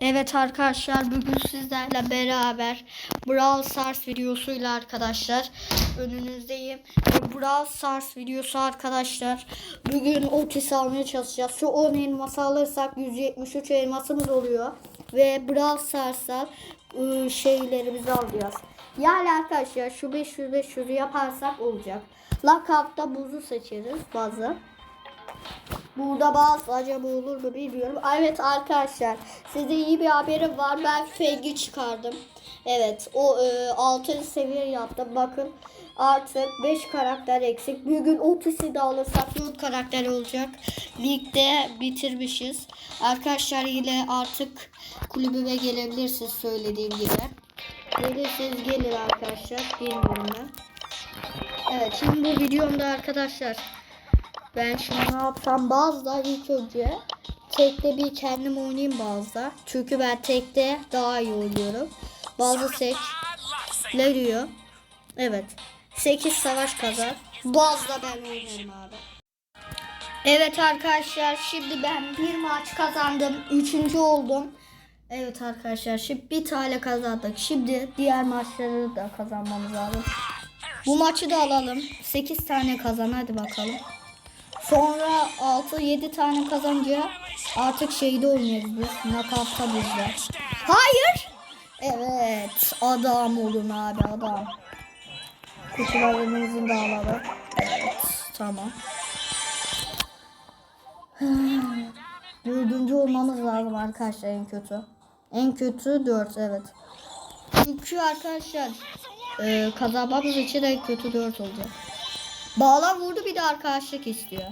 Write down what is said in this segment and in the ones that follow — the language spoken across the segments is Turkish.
Evet arkadaşlar bugün sizlerle beraber Brawl Stars videosuyla arkadaşlar önünüzdeyim. Brawl Stars videosu arkadaşlar bugün Otis almaya çalışacağız. Şu 10 elması alırsak 173 elmasımız oluyor. Ve Brawl Stars'ta ıı, şeylerimizi alacağız. Yani arkadaşlar şu 500 500 yaparsak olacak. Lakapta buzu seçeriz bazı. Burada bazı acaba olur mu bilmiyorum. Evet arkadaşlar size iyi bir haberim var. Ben Feg'i çıkardım. Evet o e, 6. seviye yaptım. Bakın artık 5 karakter eksik. Bugün 30'u da alırsak 4 karakter olacak. Ligde bitirmişiz. Arkadaşlar ile artık kulübüme gelebilirsiniz söylediğim gibi. Gelirseniz gelin arkadaşlar. Bilmiyorum ben. Evet şimdi bu videomda arkadaşlar ben şimdi ne yapsam bazılar ilk önce tekte bir kendim oynayayım bazılar. Çünkü ben tekte daha iyi oynuyorum. Bazı seç ne diyor? Evet. 8 savaş kazan. Bazı da ben oynarım abi. Evet arkadaşlar şimdi ben bir maç kazandım. Üçüncü oldum. Evet arkadaşlar şimdi bir tane kazandık. Şimdi diğer maçları da kazanmamız lazım. Bu maçı da alalım. 8 tane kazan hadi bakalım. Sonra 6-7 tane kazanınca artık şeyde oynarız biz. Knockout'ta bizde. Hayır. Evet. Adam olun abi adam. Kutularımızı da alalım. Evet. Tamam. Dördüncü olmamız lazım arkadaşlar en kötü. En kötü 4 evet. Çünkü arkadaşlar e, kazanmamız için en kötü 4 olacak. Bağlar vurdu bir de arkadaşlık istiyor.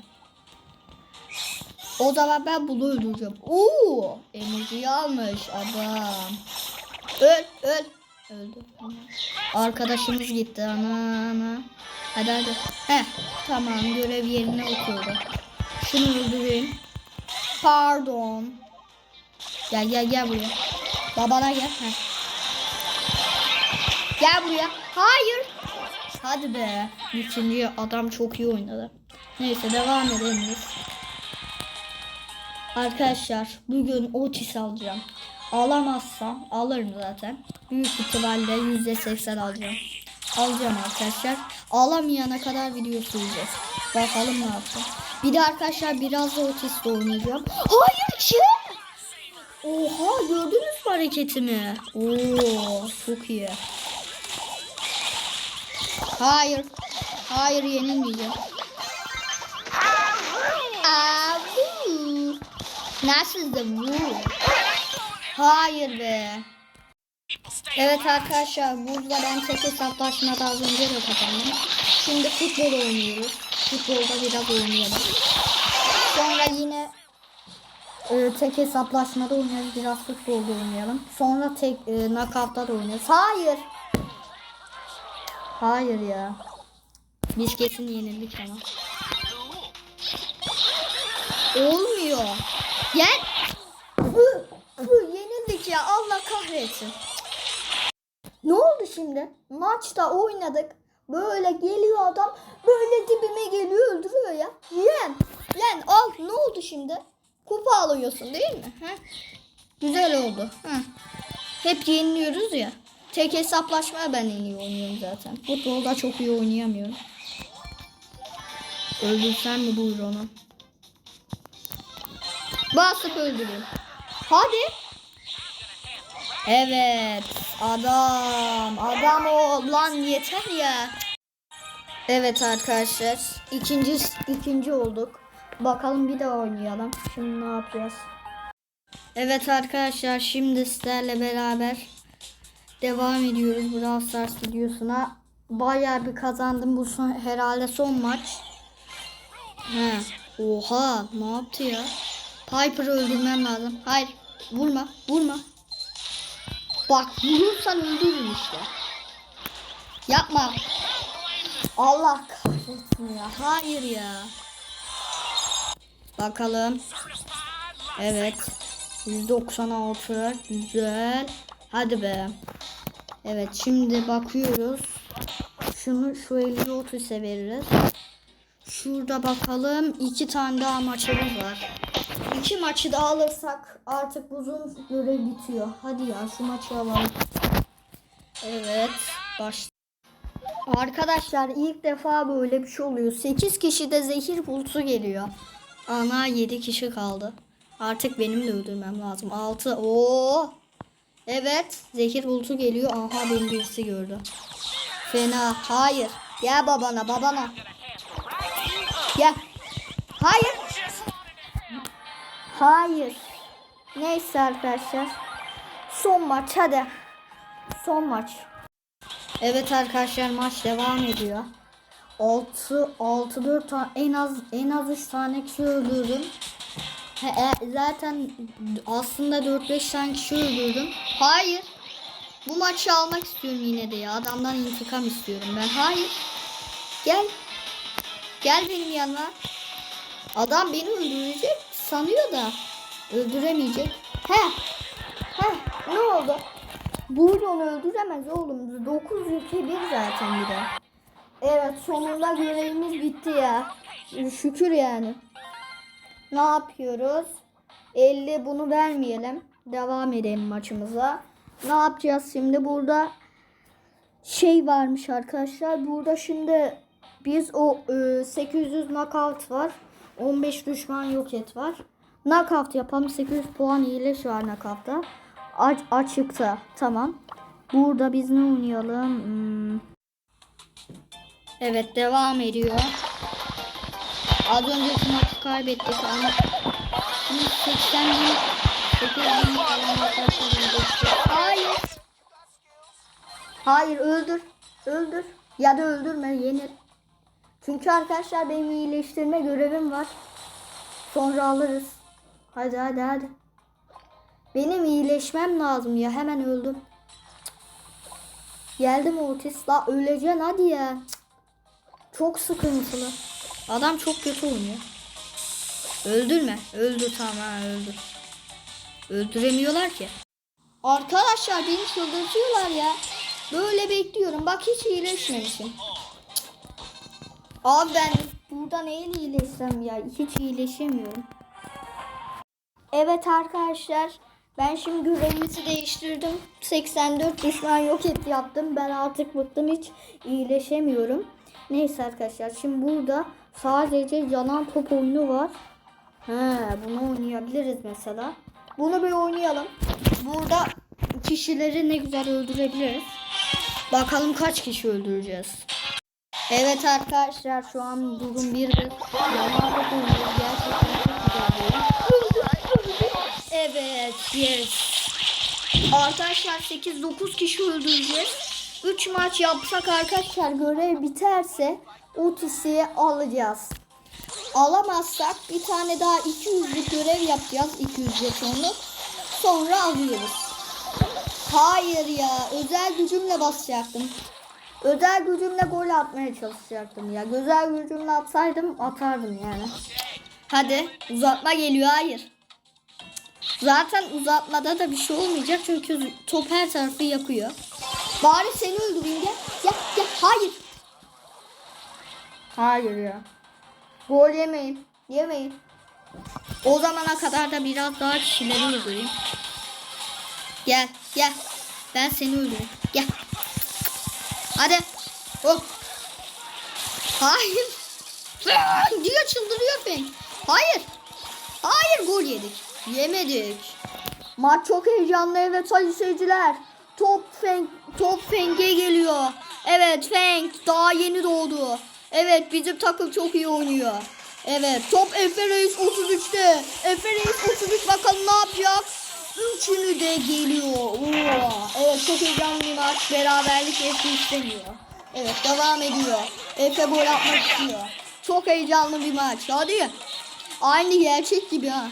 O zaman ben bunu öldüreceğim. Oo, emoji almış adam. Öl, öl. Öldü. Arkadaşımız gitti. Ana ana. Hadi hadi. Heh, tamam görev yerine oturdu. Şunu öldüreyim. Pardon. Gel gel gel buraya. Babana gel. Heh. Gel buraya. Hayır. Hadi be. Üçüncü adam çok iyi oynadı. Neyse devam edelim. Arkadaşlar bugün Otis alacağım. Alamazsam alırım zaten. Büyük ihtimalle %80 alacağım. Alacağım arkadaşlar. Alamayana kadar video süreceğiz. Bakalım ne yapacağım. Bir de arkadaşlar biraz da Otis'le oynayacağım. Hayır ki. Oha gördünüz mü hareketimi? Oo çok iyi. Hayır. Hayır yenilmeyeceğim. Abu. Nasıldı bu? Hayır be. Evet arkadaşlar burada ben tek hesaplaşmada az önce de kazandım. Şimdi futbol oynuyoruz. Futbolda biraz oynayalım. Sonra yine e, tek hesaplaşmada oynarız. Biraz futbolda oynayalım. Sonra tek e, knockout'ta da oynarız. Hayır. Hayır ya. Biz kesin yenildik ama. Olmuyor. Gel. Hı, hı, yenildik ya Allah kahretsin. Ne oldu şimdi? Maçta oynadık. Böyle geliyor adam. Böyle dibime geliyor öldürüyor ya. Yen. Yen al. Ne oldu şimdi? Kupa alıyorsun değil mi? Heh. Güzel oldu. Heh. Hep yeniliyoruz ya. Tek hesaplaşmaya ben en iyi oynuyorum zaten. Futbolda çok iyi oynayamıyorum. Öldürsen mi buyur onu? Basıp öldürün. Hadi. Evet. Adam. Adam ol. Lan yeter ya. Evet arkadaşlar. ikinci ikinci olduk. Bakalım bir daha oynayalım. Şimdi ne yapacağız? Evet arkadaşlar şimdi sizlerle beraber devam ediyoruz Brawl Stars videosuna. Bayağı bir kazandım bu son, herhalde son maç. He. Oha ne yaptı ya? Piper'ı öldürmem lazım. Hayır vurma vurma. Bak vurursan öldürürüm işte. Yapma. Allah kahretsin ya. Hayır ya. Bakalım. Evet. 196 güzel. Hadi be. Evet şimdi bakıyoruz. Şunu şu 50 30'e veririz. Şurada bakalım. iki tane daha maçımız var. İki maçı da alırsak artık uzun görev bitiyor. Hadi ya şu maçı alalım. Evet. Baş. Arkadaşlar ilk defa böyle bir şey oluyor. 8 kişi de zehir bulutu geliyor. Ana 7 kişi kaldı. Artık benim de öldürmem lazım. 6. Oo. Evet. Zehir bulutu geliyor. Aha beni birisi gördü. Fena. Hayır. Gel babana babana. Gel. Hayır. Hayır. Neyse arkadaşlar. Son maç hadi. Son maç. Evet arkadaşlar maç devam ediyor. 6 6 4 tane en az en az 3 tane kişi öldürdüm. He, e, zaten aslında 4-5 tane kişi öldürdüm. Hayır. Bu maçı almak istiyorum yine de ya. Adamdan intikam istiyorum ben. Hayır. Gel. Gel benim yanıma. Adam beni öldürecek sanıyor da öldüremeyecek. He. He. Ne oldu? Burada onu öldüremez oğlum. 9 ülke bir zaten bir de. Evet sonunda görevimiz bitti ya. Şükür yani. Ne yapıyoruz? 50 bunu vermeyelim. Devam edelim maçımıza. Ne yapacağız şimdi? Burada şey varmış arkadaşlar. Burada şimdi biz o e, 800 knockout var. 15 düşman yok et var. Knockout yapalım. 800 puan iyileş var knockout'ta. Aç, açıkta. Tamam. Burada biz ne oynayalım? Hmm. Evet devam ediyor. Az önceki maçı kaybettik ama şimdi 80 bin 8 bin falan arkadaşlar geçti. Hayır. Hayır öldür. Öldür. Ya da öldürme yenir. Çünkü arkadaşlar benim iyileştirme görevim var. Sonra alırız. Hadi hadi hadi. Benim iyileşmem lazım ya. Hemen öldüm. Geldim Otis. La öleceksin hadi ya. Çok sıkıntılı. Adam çok kötü oynuyor. Öldürme. Öldür tamam öldür. Öldüremiyorlar ki. Arkadaşlar beni çıldırtıyorlar ya. Böyle bekliyorum. Bak hiç iyileşmemişim. Abi ben burada neyle iyileşsem ya? Hiç iyileşemiyorum. Evet arkadaşlar. Ben şimdi görevimizi değiştirdim. 84 düşman yok et yaptım. Ben artık bıktım hiç iyileşemiyorum. Neyse arkadaşlar şimdi burada sadece canan top oyunu var. He, bunu oynayabiliriz mesela. Bunu bir oynayalım. Burada kişileri ne güzel öldürebiliriz. Bakalım kaç kişi öldüreceğiz. Evet arkadaşlar şu an durum bir. Yalan top oynuyor. Gerçekten çok güzel. Evet, yes. Arkadaşlar 8-9 kişi öldüreceğiz. 3 maç yapsak arkadaşlar görev biterse Otis'i alacağız. Alamazsak bir tane daha 200'lük görev yapacağız 200 jetonluk. Sonra alıyoruz. Hayır ya özel gücümle basacaktım. Özel gücümle gol atmaya çalışacaktım ya. Özel gücümle atsaydım atardım yani. Hadi uzatma geliyor hayır. Zaten uzatmada da bir şey olmayacak çünkü top her tarafı yakıyor. Bari seni öldüreyim gel. Gel gel hayır. Hayır ya. Gol yemeyin. Yemeyin. O zamana kadar da biraz daha kişileri öldüreyim. Gel gel. Ben seni öldüreyim. Gel. Hadi. Oh. Hayır. diyor çıldırıyor Feng. Hayır. Hayır gol yedik. Yemedik. Maç çok heyecanlı evet sayın seyirciler. Top Feng, top Feng'e geliyor. Evet Feng daha yeni doğdu. Evet bizim takım çok iyi oynuyor. Evet top Efe Reis 33'te. Efe Reis 33 bakalım ne yapacak? Üçünü de geliyor. Oo. Evet çok heyecanlı bir maç. Beraberlik Efe istemiyor. Evet devam ediyor. Efe gol atmak istiyor. Çok heyecanlı bir maç. Hadi. Aynı gerçek gibi ha.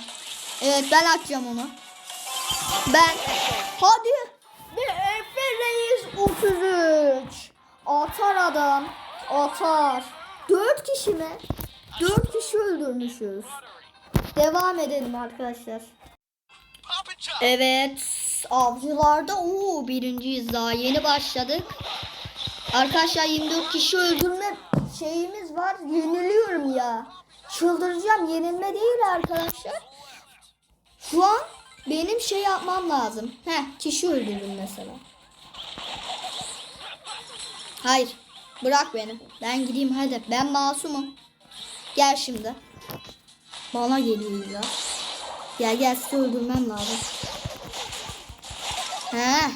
Evet ben atacağım onu. Ben. Hadi. Ve Efe Reis 33. Atar adam. Atar. 4 kişi mi? 4 kişi öldürmüşüz. Devam edelim arkadaşlar. Evet. Avcılarda o birinciyiz daha yeni başladık. Arkadaşlar 24 kişi öldürme şeyimiz var. Yeniliyorum ya. Çıldıracağım. Yenilme değil arkadaşlar. Şu an benim şey yapmam lazım. Heh kişi öldürdüm mesela. Hayır. Bırak beni. Ben gideyim hadi. Ben masumum. Gel şimdi. Bana geliyor ya. Gel gel sizi öldürmem lazım. He.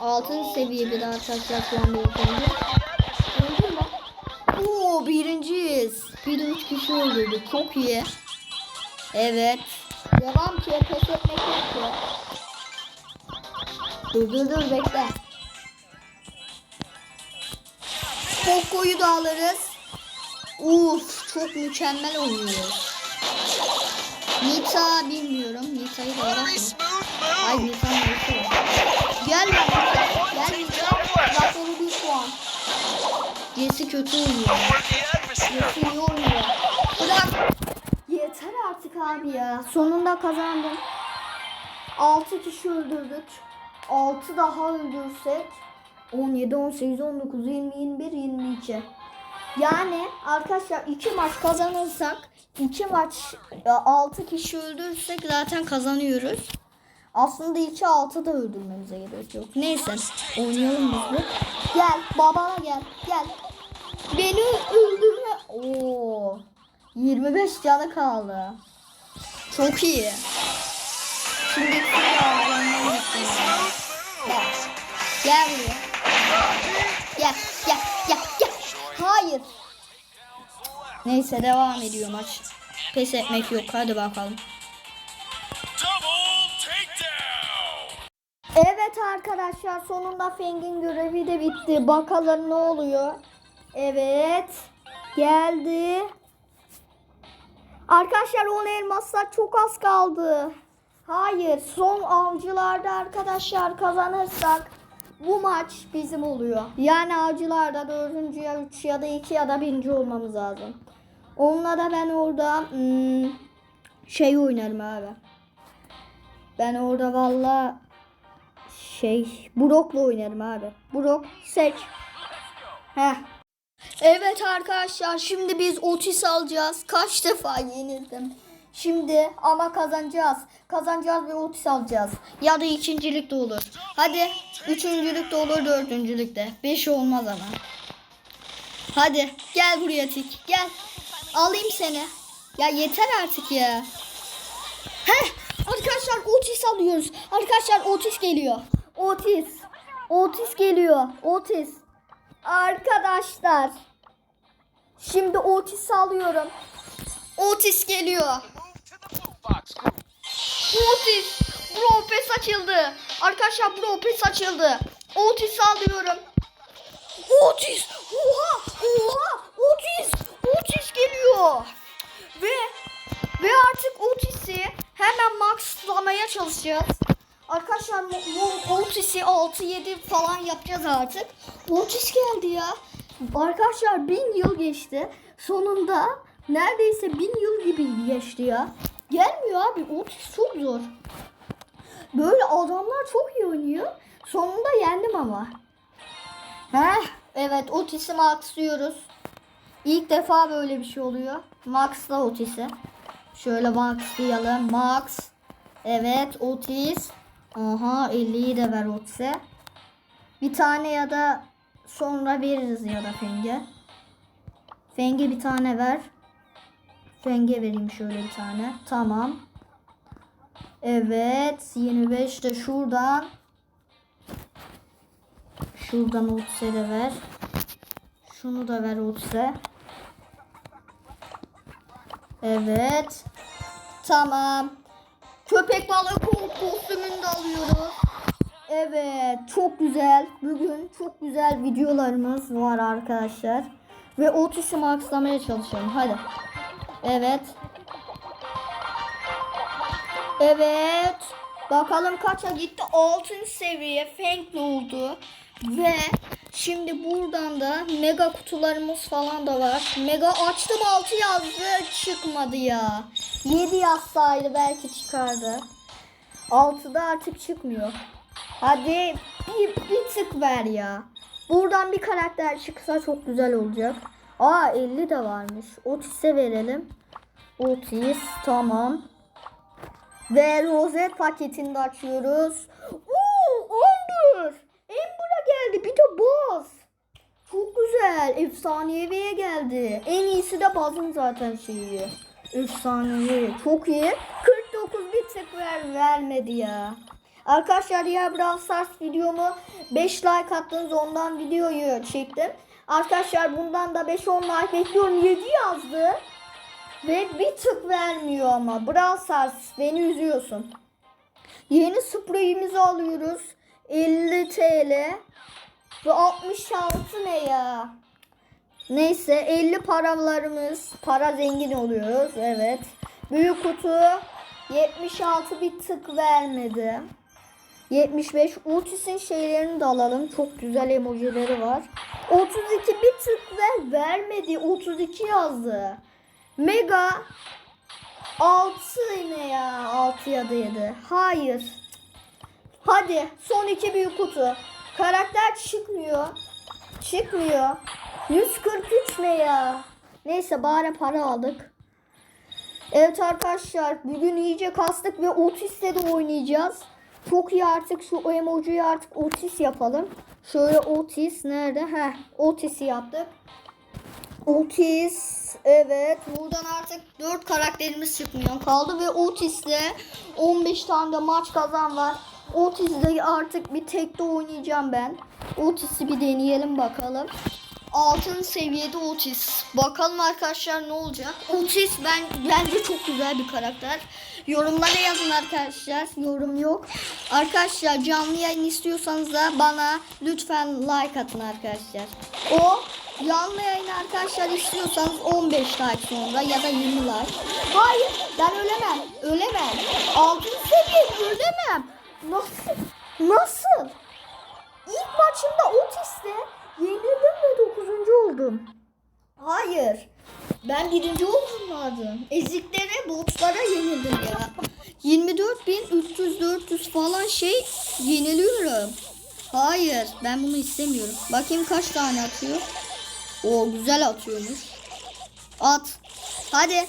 Altın seviye bir takacak şu an. Öldürme. Oo birinciyiz. Bir de üç kişi öldürdük. Çok iyi. Evet. Devam ki pes etmek yok. Dur dur dur bekle. Poco'yu da alırız. Uf çok mükemmel oynuyor. Nita bilmiyorum. Nita'yı da alak mı? Ay Nita neyse. Gel Nita. Gel Nita. Rapolu bir puan. Jesse kötü oynuyor. Jesse iyi oynuyor. Bırak. Yeter artık abi ya. Sonunda kazandım. 6 kişi öldürdük. 6 daha öldürsek 17, 18, 19, 20, 21, 22. Yani arkadaşlar 2 maç kazanırsak 2 maç 6 kişi öldürürsek zaten kazanıyoruz. Aslında 2 6 da öldürmemize gerek yok. Neyse oynayalım biz de. Gel babana gel gel. Beni öldürme. Oo. 25 canı kaldı. Çok iyi. Şimdi gittim. Bak. Gel buraya. Neyse devam ediyor maç. Pes etmek yok. Hadi bakalım. Evet arkadaşlar sonunda Feng'in görevi de bitti. Bakalım ne oluyor. Evet. Geldi. Arkadaşlar 10 elmaslar çok az kaldı. Hayır son avcılarda arkadaşlar kazanırsak bu maç bizim oluyor. Yani avcılarda dördüncü ya 3 ya da 2 ya da birinci olmamız lazım. Onunla da ben orada hmm, şey oynarım abi. Ben orada valla şey Brock'la oynarım abi. Brock seç. Heh. Evet arkadaşlar şimdi biz Otis alacağız. Kaç defa yenildim. Şimdi ama kazanacağız. Kazanacağız ve Otis alacağız. Ya da ikincilik de olur. Hadi üçüncülük de olur dördüncülük de. Beş olmaz ama. Hadi gel buraya Tik gel. Alayım seni. Ya yeter artık ya. Heh, arkadaşlar Otis alıyoruz. Arkadaşlar Otis geliyor. Otis. Otis geliyor. Otis. Arkadaşlar. Şimdi Otis alıyorum. Otis geliyor. Otis. Bro pes açıldı. Arkadaşlar bro pes açıldı. Otis alıyorum. Otis. Oha. Oha. Otis. Otis geliyor. Ve ve artık Otis'i hemen maxlamaya çalışacağız. Arkadaşlar Otis'i 6-7 falan yapacağız artık. Otis geldi ya. Arkadaşlar 1000 yıl geçti. Sonunda neredeyse 1000 yıl gibi geçti ya. Gelmiyor abi. Otis çok zor. Böyle adamlar çok iyi oynuyor. Sonunda yendim ama. Heh, evet Otis'i maxlıyoruz. İlk defa böyle bir şey oluyor. Max'la Otis'i. Şöyle maxlayalım. Max. Evet Otis. Aha 50'yi de ver Otis'e. Bir tane ya da sonra veririz ya da Feng'e. Feng'e bir tane ver. Feng'e vereyim şöyle bir tane. Tamam. Evet. 25 de şuradan. Şuradan Otis'e de ver. Şunu da ver Otis'e. Evet. Tamam. Köpek balığı ko- kostümünü alıyoruz. Evet. Çok güzel. Bugün çok güzel videolarımız var arkadaşlar. Ve Otis'i maxlamaya çalışıyorum. Hadi. Evet. Evet. Bakalım kaça gitti? Altın seviye Feng'li oldu. Ve şimdi buradan da mega kutularımız falan da var. Mega açtım 6 yazdı çıkmadı ya. 7 yazsaydı belki çıkardı. 6'da artık çıkmıyor. Hadi bir, bir tık ver ya. Buradan bir karakter çıksa çok güzel olacak. Aa 50 de varmış. Otis'e verelim. Otis tamam. Ve rozet paketini de açıyoruz. Oo, 11. Ember'a geldi. Bir de Buzz. Çok güzel. Efsaneviye geldi. En iyisi de Buzz'ın zaten şeyi. Efsanevi. Çok iyi. 49 bir tık ver, vermedi ya. Arkadaşlar ya Brawl Stars videomu 5 like attınız ondan videoyu çektim. Arkadaşlar bundan da 5-10 like bekliyorum. 7 yazdı. Ve bir tık vermiyor ama. Brawl Stars beni üzüyorsun. Yeni spreyimizi alıyoruz. 50 TL. Ve 66 ne ya? Neyse 50 paralarımız. Para zengin oluyoruz. Evet. Büyük kutu 76 bir tık vermedi. 75 Otis'in şeylerini de alalım. Çok güzel emojileri var. 32 bir tık ver vermedi. 32 yazdı. Mega 6 ne ya? 6 ya da 7. Hayır. Hadi son iki büyük kutu. Karakter çıkmıyor. Çıkmıyor. 143 ne ya? Neyse bari para aldık. Evet arkadaşlar bugün iyice kastık ve Otis'le de oynayacağız. Çok iyi artık şu emojiyi artık Otis yapalım. Şöyle Otis nerede? Heh Otis'i yaptık. Otis evet buradan artık 4 karakterimiz çıkmıyor kaldı ve Otis'le 15 tane de maç kazan var. Otis'le artık bir tekte oynayacağım ben. Otis'i bir deneyelim bakalım. Altın seviyede Otis. Bakalım arkadaşlar ne olacak. Otis ben bence çok güzel bir karakter. Yorumlara yazın arkadaşlar. Yorum yok. Arkadaşlar canlı yayın istiyorsanız da bana lütfen like atın arkadaşlar. O canlı yayın arkadaşlar istiyorsanız 15 like sonra ya da 20 like. Hayır ben ölemem. Ölemem. Altın seviye ölemem. Nasıl? Nasıl? İlk maçımda Otis'te yenildim ve 9. oldum. Hayır. Ben birinci olmam lazım. Eziklere, botlara yenildim ya. 24.300-400 falan şey yeniliyorum. Hayır. Ben bunu istemiyorum. Bakayım kaç tane atıyor. O güzel atıyormuş. At. Hadi.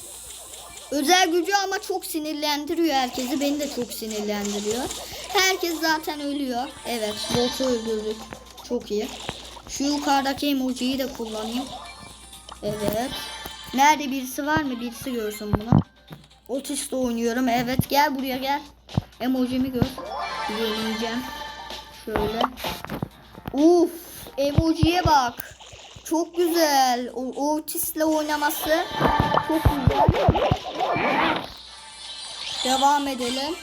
Özel gücü ama çok sinirlendiriyor herkesi. Beni de çok sinirlendiriyor. Herkes zaten ölüyor. Evet botu öldürdük. Çok iyi. Şu yukarıdaki emojiyi de kullanayım. Evet. Nerede birisi var mı? Birisi görsün bunu. Otis'te oynuyorum. Evet gel buraya gel. Emojimi gör. Yenileceğim. Şöyle. Uf, emojiye bak. Çok güzel. O Otis'le oynaması çok güzel. Devam edelim.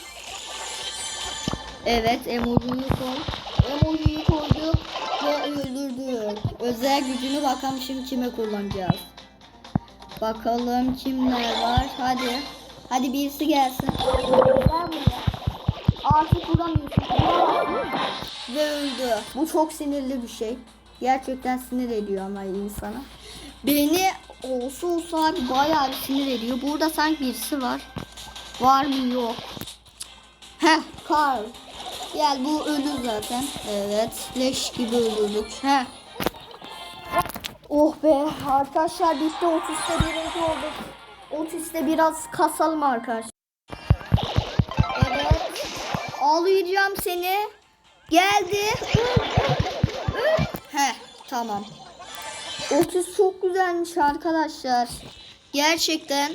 Evet emojiyi koy. Emojiyi koyduk ve öldürdük. Özel gücünü bakalım şimdi kime kullanacağız. Bakalım kimler var. Hadi. Hadi birisi gelsin. Artık vuramıyorsun. Ve öldü. Bu çok sinirli bir şey. Gerçekten sinir ediyor ama insana. Beni olsa olsa bayağı bir sinir ediyor. Burada sanki birisi var. Var mı yok. Heh Carl. Gel bu ölü zaten. Evet. Leş gibi öldürdük. Heh. Oh be arkadaşlar bitti. Otis'te birinci olduk. Otis'te biraz kasalım arkadaşlar. Evet. Ağlayacağım seni. Geldi. Heh tamam. Otis çok güzelmiş arkadaşlar. Gerçekten.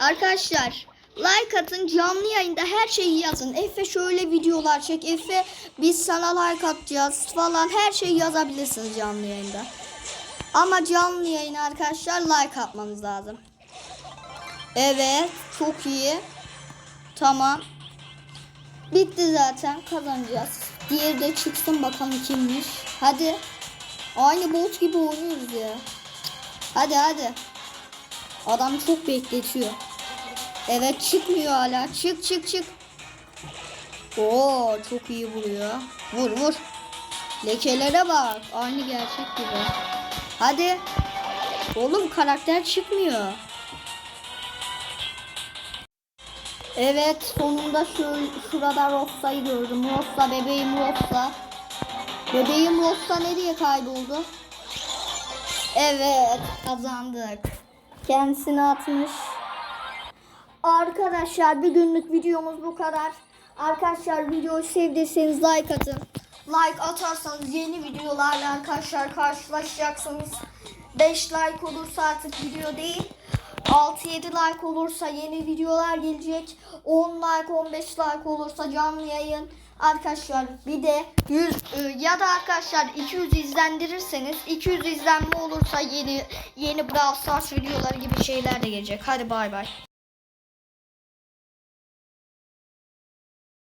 Arkadaşlar like atın canlı yayında her şeyi yazın. Efe şöyle videolar çek. Efe biz sana like atacağız falan her şeyi yazabilirsiniz canlı yayında. Ama canlı yayın arkadaşlar like atmanız lazım. Evet çok iyi. Tamam. Bitti zaten kazanacağız. Diğeri de çıksın bakalım kimmiş. Hadi. Aynı bot gibi oynuyoruz ya. Hadi hadi. Adam çok bekletiyor. Evet çıkmıyor hala. Çık çık çık. Oo çok iyi vuruyor. Vur vur. Lekelere bak. Aynı gerçek gibi. Hadi. Oğlum karakter çıkmıyor. Evet sonunda şu şurada Rossa'yı gördüm. Rossa bebeğim Rossa. Bebeğim Rossa nereye kayboldu? Evet kazandık. Kendisini atmış. Arkadaşlar bir günlük videomuz bu kadar. Arkadaşlar videoyu sevdiyseniz like atın. Like atarsanız yeni videolarla arkadaşlar karşılaşacaksınız. 5 like olursa artık video değil. 6-7 like olursa yeni videolar gelecek. 10 like 15 like olursa canlı yayın. Arkadaşlar bir de 100 e, ya da arkadaşlar 200 izlendirirseniz 200 izlenme olursa yeni yeni Brawl Stars videoları gibi şeyler de gelecek. Hadi bay bay.